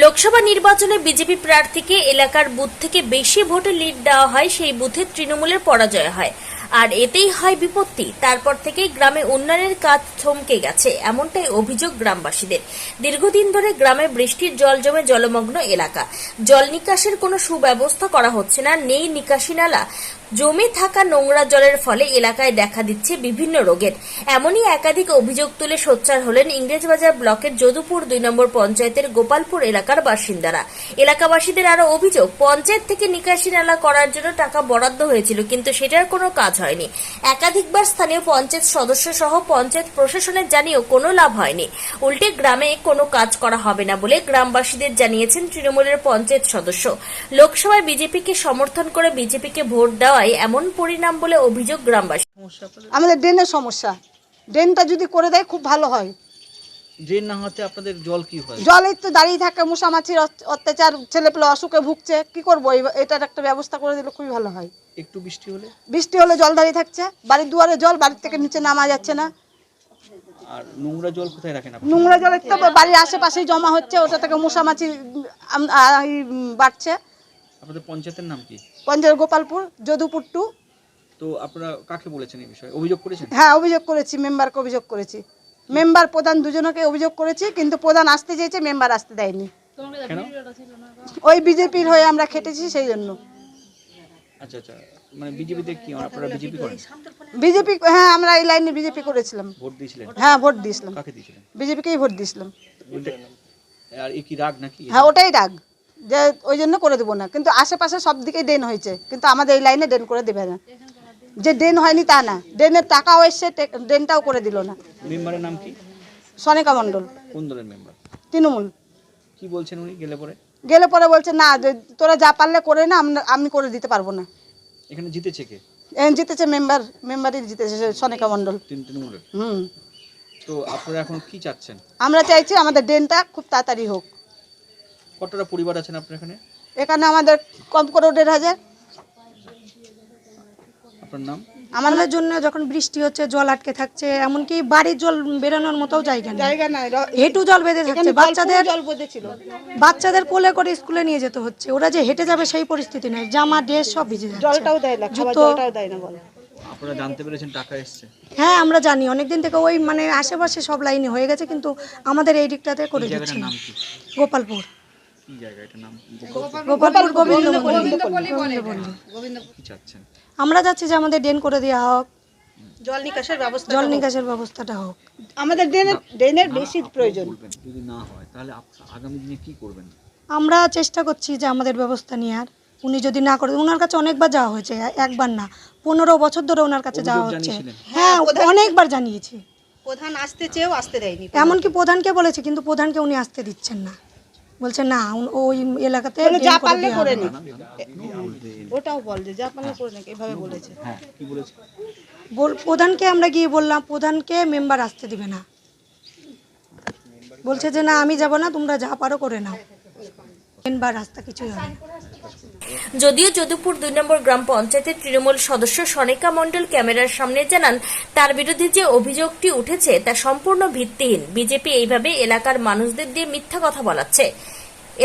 লোকসভা নির্বাচনে বিজেপি প্রার্থীকে এলাকার বুথ থেকে বেশি ভোটে লিড দেওয়া হয়, সেই বুথে তৃণমূলের পরাজয় হয়। আর এতেই হয় বিপত্তি। তারপর থেকেই গ্রামে উন্নয়নের কাজ থমকে গেছে, এমনটাই অভিযোগ গ্রামবাসীদের। দীর্ঘদিন ধরে গ্রামে বৃষ্টির জল জমে জলমগ্ন এলাকা। জল নিকাশের কোনো সুব্যবস্থা করা হচ্ছে না, নেই নিকাশি নালা। জমে থাকা নোংরা জলের ফলে এলাকায় দেখা দিচ্ছে বিভিন্ন রোগের। এমনই একাধিক অভিযোগ তুলে সোচ্চার হলেন ইংরেজবাজার ব্লকের যদুপুর দুই নম্বর পঞ্চায়েতের গোপালপুর এলাকার বাসিন্দারা। এলাকাবাসীদের আরও অভিযোগ, পঞ্চায়েত থেকে নিকাশি নালা করার জন্য টাকা বরাদ্দ হয়েছিল, কিন্তু সেটার কোনো কাজ হয়নি। একাধিকবার স্থানীয় পঞ্চায়েত সদস্য সহ পঞ্চায়েত প্রশাসনের জানিয়েও কোনো লাভ হয়নি। উল্টে গ্রামে কোনো কাজ করা হবে না বলে গ্রামবাসীদের জানিয়েছেন তৃণমূলের পঞ্চায়েত সদস্য। লোকসভায় বিজেপিকে সমর্থন করে বিজেপিকে ভোট দেওয়ায় এমন পরিণাম বলে অভিযোগ গ্রামবাসী। আমাদের ড্রেনের সমস্যা। ড্রেনটা যদি করে দেয় খুব ভালো হয়। ড্রেন না হতে আপনাদের জল কি হয়? জলেই তো দাঁড়িয়ে থাকে মশামাছির অত- অত্যাচার ছেলেপেলে অসুখে ভুগছে কি করব? এটার একটা ব্যবস্থা করে দিলে খুবই ভালো হয়। একটু বৃষ্টি হলে? বৃষ্টি হলে জল দাঁড়িয়ে থাকছে বাড়ির দুয়ারে জল বাড়ির থেকে নিচে নামা যাচ্ছে না। আর নোংরা জল কোথায় রাখেন আপনি নোংরা জলের তো বাড়ির আশেপাশেই জমা হচ্ছে ওটা থেকে এই, উম, বাড়ছে। আপনাদের পঞ্চায়েতের নাম কি? পঞ্চায়েত গোপালপুর যদুপুর টু। তো আপনারা কাকে বলেছেন এই বিষয়ে? অভিযোগ করেছেন? হ্যাঁ অভিযোগ করেছি মেম্বারকে অভিযোগ করেছি। মেম্বার প্রধান দুজনকে অভিযোগ করেছি কিন্তু প্রধান আসতে চেয়েছে মেম্বার আসতে দেয়নি। ওই বিজেপির হয়ে আমরা খেটেছি সেই জন্য। আচ্ছা আচ্ছা। মানে বিজেপিতে কি আপনারা বিজেপি করেন? বিজেপি হ্যাঁ আমরা এই লাইনে বিজেপি করেছিলাম। ভোট দিয়েছিলেন? হ্যাঁ ভোট দিয়েছিলাম। কাকে দিয়েছিলেন? বিজেপিকেই ভোট দিয়েছিলাম। আর কি রাগ নাকি? হ্যাঁ ওটাই রাগ। যে ওই জন্য করে দেবো না। কিন্তু আশেপাশে সব দিকেই ড্রেন হয়েছে। কিন্তু আমাদের এই লাইনে ড্রেন করে দেবে না। যে ড্রেন হয়নি তা না। ড্রেনের টাকাও এসছে ড্রেনটাও করে দিল না। মেম্বারের নাম কি? সনিকা মণ্ডল। কোন দলের মেম্বার? তৃণমূল। কি বলছেন উনি? গেলে পরে? গেলে পরে বলছে না তোরা যা পারলে করে না আমি করে দিতে পারব না। এখানে জিতেছে কে? জিতেছে মেম্বার মেম্বারই জিতেছে সনিকা মণ্ডল। হুম। তো আপনারা এখন কি চাচ্ছেন? আমরা চাইছি আমাদের ড্রেনটা খুব তাড়াতাড়ি হোক। কতটা পরিবার আছেন আপনার এখানে? এখানে আমাদের কম করে দেড় হাজার। আপনার নাম? আমাদের জন্য যখন বৃষ্টি হচ্ছে জল আটকে থাকছে এমনকি বাড়ির জল বেরোনোর মতো জায়গা নেই। জায়গা নাই হেঁটু জল বেঁধে থাকছে। বাচ্চাদের জল বেঁধেছিল। বাচ্চাদের কোলে করে স্কুলে নিয়ে যেতে হচ্ছে। ওরা যে হেঁটে যাবে সেই পরিস্থিতি নেই। জামা ড্রেস সব ভিজে যাচ্ছে। জলটাও দেয় না খাবার জলটাও দেয় না বলে। আপনারা জানতে পেরেছেন টাকা এসছে। হ্যাঁ আমরা জানি। অনেকদিন থেকে ওই মানে আশেপাশে সব লাইনে হয়ে গেছে কিন্তু আমাদের এই দিকটাতে করে দিচ্ছে না। গোপালপুর। কি জায়গা নাম? গোপালপুর গোবিন্দ চাচ্ছেন। আমরা যাচ্ছি যে আমাদের ড্রেন করে দেওয়া হোক। জল নিকাশের ব্যবস্থা জল নিকাশের ব্যবস্থাটা হোক। আমাদের ড্রেনের ড্রেনের বেশি প্রয়োজন। যদি না হয় তাহলে আগামী দিনে কি করবেন? আমরা চেষ্টা করছি যে আমাদের ব্যবস্থা নেওয়ার উনি যদি না করে ওনার কাছে অনেকবার যাওয়া হয়েছে একবার না। পনেরো বছর ধরে ওনার কাছে যাওয়া হচ্ছে। জানিয়েছিলেন? হ্যাঁ অনেকবার জানিয়েছি। প্রধান আসতে চেয়েও আসতে দেয়নি। এমনকি প্রধানকে বলেছে কিন্তু প্রধানকে উনি আসতে দিচ্ছেন না। বলছে না ওই এলাকাতে যা করে পারলে করে নি। ওটাও বল যে যা পারলে করে নাকি এভাবে বলেছে। হ্যাঁ কি বলেছে? বল- প্রধানকে আমরা গিয়ে বললাম প্রধানকে মেম্বার আসতে দিবে না। বলছে যে না আমি যাব না তোমরা যা পারো করে নাও। যদিও যদুপুর দুই নম্বর গ্রাম পঞ্চায়েতের তৃণমূল সদস্য সনিকা মণ্ডল ক্যামেরার সামনে জানান, তার বিরুদ্ধে যে অভিযোগটি উঠেছে তা সম্পূর্ণ ভিত্তিহীন। বিজেপি এইভাবে এলাকার মানুষদের দিয়ে মিথ্যা কথা বলাচ্ছে।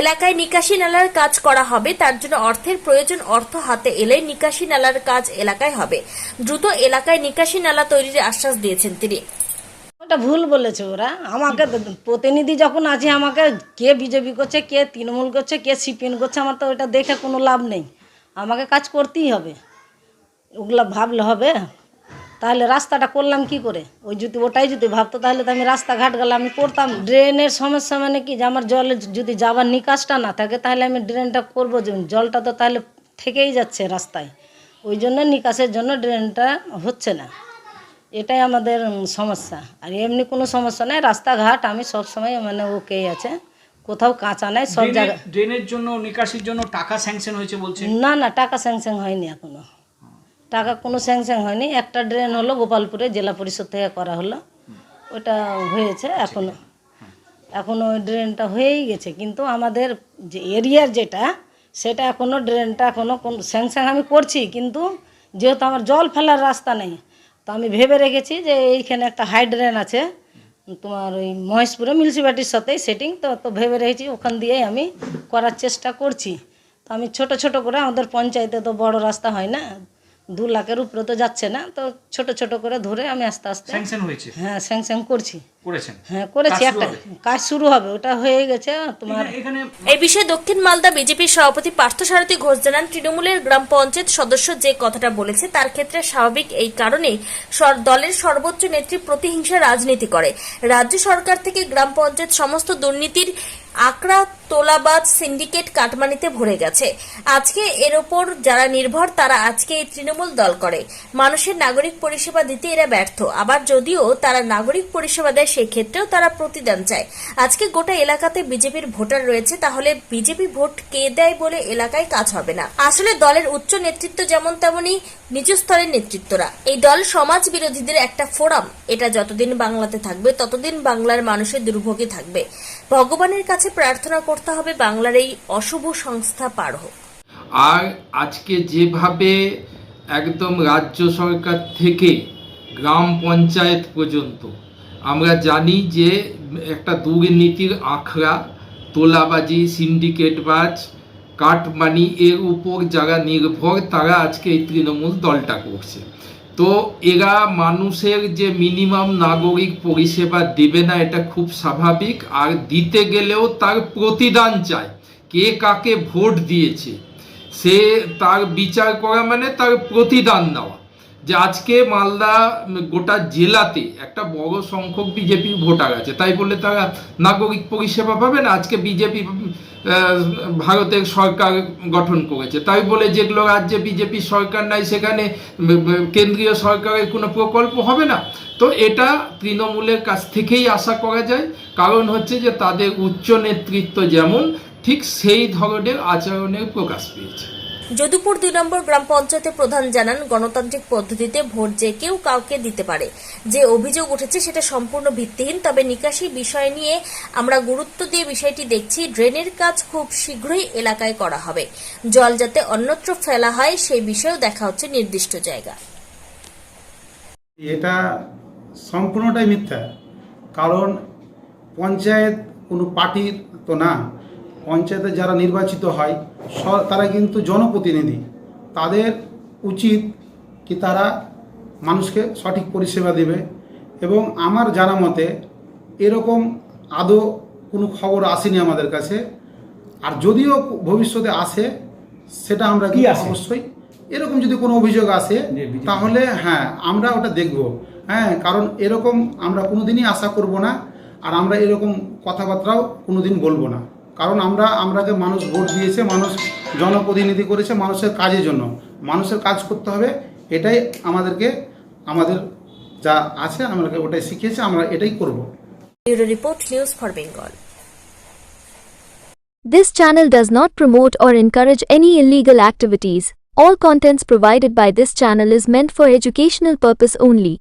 এলাকায় নিকাশি নালার কাজ করা হবে, তার জন্য অর্থের প্রয়োজন, অর্থ হাতে এলে নিকাশি নালার কাজ এলাকায় হবে। দ্রুত এলাকায় নিকাশি নালা তৈরির আশ্বাস দিয়েছেন তিনি। ওটা ভুল বলেছে ওরা। আমাকে প্রতিনিধি যখন আছে আমাকে কে বিজেপি করছে কে তৃণমূল করছে কে সিপিএন করছে আমার তো ওটা দেখে কোনো লাভ নেই। আমাকে কাজ করতেই হবে। ওগুলো ভাবলে হবে। তাহলে রাস্তাটা করলাম কি করে? ওই যদি ওটাই যদি ভাবতো তাহলে তো আমি রাস্তাঘাট গেলে আমি করতাম। ড্রেনের সমস্যা মানে কি? যে আমার জলে যদি যাবার নিকাশটা না থাকে তাহলে আমি ড্রেনটা করব যে জলটা তো তাহলে থেকেই যাচ্ছে রাস্তায়। ওই জন্য নিকাশের জন্য ড্রেনটা হচ্ছে না। এটাই আমাদের সমস্যা। আর এমনি কোনো সমস্যা নাই রাস্তাঘাট আমি সব সময় মানে ওকেই আছে। কোথাও কাঁচা নাই সব জায়গায় ড্রেনের জন্য নিকাশির জন্য টাকা স্যাংশন হয়েছে বলছে? না না টাকা স্যাংশন হয়নি এখনও। টাকা কোনো স্যাংশন হয়নি। একটা ড্রেন হলো গোপালপুরে জেলা পরিষদ থেকে করা হলো। ওটা হয়েছে এখনও। এখনও ওই ড্রেনটা হয়েই গেছে। কিন্তু আমাদের যে এরিয়ার যেটা সেটা এখনও ড্রেনটা এখনও কোন স্যাংশন আমি করছি। কিন্তু যেহেতু আমার জল ফেলার রাস্তা নেই তো আমি ভেবে রেখেছি যে এইখানে একটা হাইড্রেন আছে তোমার ওই মহেশপুরে মিউনিসিপ্যালিটির সাথেই সেটিং তো তো ভেবে রেখেছি ওখান দিয়েই আমি করার চেষ্টা করছি। তো আমি ছোট ছোট করে আমাদের পঞ্চায়েতে তো বড় রাস্তা হয় না দু লাখের উপরে তো যাচ্ছে না তো ছোট ছোট করে ধরে আমি আস্তে আস্তে হ্যাঁ স্যাংশন করছি। করেছেন? হ্যাঁ করেছি একটা কাজ শুরু হবে ওটা হয়ে গেছে তোমার এই বিষয়ে দক্ষিণ মালদা বিজেপির সভাপতি পার্থসারথী ঘোষ জানান তৃণমূলের গ্রাম পঞ্চায়েত সদস্য যে কথাটা বলেছে তার ক্ষেত্রে স্বাভাবিক এই কারণেই দলের সর্বোচ্চ নেত্রী প্রতিহিংসা রাজনীতি করে। রাজ্য সরকার থেকে গ্রাম পঞ্চায়েত সমস্ত দুর্নীতির আকড়া তোলাবাজ সিন্ডিকেট কাটমানিতে ভরে গেছে। আজকে এর ওপর যারা নির্ভর তারা আজকে এই তৃণমূল দল করে। মানুষের নাগরিক পরিষেবা দিতে এরা ব্যর্থ। আবার যদিও তারা নাগরিক পরিষেবা দেয় সেক্ষেত্রেও তারা প্রতিদান চায়। আজকে গোটা এলাকাতে বিজেপির ভোটার রয়েছে, তাহলে বিজেপি ভোট কে দেয় বলে এলাকায় কাজ হবে না। আসলে দলের উচ্চ নেতৃত্ব যেমন তেমনি নিজ স্তরের নেতৃত্বরা। এই দল সমাজ বিরোধীদের একটা ফোরাম। এটা যতদিন বাংলাতে থাকবে, ততদিন বাংলার মানুষের দুর্ভোগে থাকবে। ভগবানের কাছে প্রার্থনা করতে হবে বাংলার এই অশুভ সংস্থা পার হোক। আর আজকে যেভাবে একদম রাজ্য সরকার থেকে গ্রাম পঞ্চায়েত পর্যন্ত আমরা জানি যে একটা দুর্নীতির আখড়া, তোলাবাজি, সিন্ডিকেটবাজ, কাটমানি, এর উপর যারা নির্ভর, তারা আজকে এই তৃণমূল দলটা করছে। তো এরা মানুষের যে মিনিমাম নাগরিক পরিষেবা দেবে না, এটা খুব স্বাভাবিক। আর দিতে গেলেও তার প্রতিদান চায়। কে কাকে ভোট দিয়েছে, সে তার বিচার করা মানে তার প্রতিদান দেওয়া। যে আজকে মালদা, গোটা জেলাতে একটা বড় সংখ্যক বিজেপি ভোটার আছে। তাই বলে তারা নাগরিক পরিষেবা পাবে না? আজকে বিজেপি ভারতের সরকার গঠন করেছে। তাই বলে যেগুলো রাজ্যে বিজেপি সরকার নাই, সেখানে কেন্দ্রীয় সরকারের কোনো প্রকল্প হবে না। তো এটা তৃণমূলের কাছ থেকেই আশা করা যায়। কারণ হচ্ছে যে তাদের উচ্চ নেতৃত্ব যেমন, ঠিক সেই ধরনের আচরণের প্রকাশ পেয়েছে। যদুপুর দুই নম্বর গ্রাম পঞ্চায়েতের প্রধান জানান, গণতান্ত্রিক পদ্ধতিতে ভোট যে কেউ কাউকে দিতে পারে। যে অভিযোগ উঠেছে সেটা সম্পূর্ণ ভিত্তিহীন, তবে নিকাশি বিষয় নিয়ে আমরা গুরুত্ব দিয়ে বিষয়টি দেখছি। ড্রেনের কাজ খুব শীঘ্রই এলাকায় করা হবে। জল যাতে অন্যত্র ফেলা হয়, সেই বিষয়েও দেখা হচ্ছে নির্দিষ্ট জায়গা এটা সম্পূর্ণটাই মিথ্যা। কারণ পঞ্চায়েত কোনো পার্টির তো না। পঞ্চায়েতে যারা নির্বাচিত হয় স- তারা কিন্তু জনপ্রতিনিধি। তাদের উচিত কি তারা মানুষকে সঠিক পরিষেবা দেবে এবং আমার জানা মতে এরকম আদৌ কোনো খবর আসেনি আমাদের কাছে। আর যদিও ভবিষ্যতে আসে সেটা আমরা কি অবশ্যই এরকম যদি কোনো অভিযোগ আসে তাহলে হ্যাঁ আমরা ওটা দেখব। হ্যাঁ কারণ এরকম আমরা কোনো দিনই আশা করব না আর আমরা এরকম কথাবার্তাও কোনো দিন বলব না। কারণ আমরা আমরাকে মানুষ ভোট দিয়েছে মানুষ জনপ্রতিনিধি করেছে মানুষের কাজের জন্য মানুষের কাজ করতে হবে এটাই আমাদেরকে আমাদের যা আছে আমাদেরকে ওটাই শিখিয়েছে আমরা এটাই করব bureau report news for Bengal This channel does not promote or encourage any illegal activities. All contents provided by this channel is meant for educational purpose only.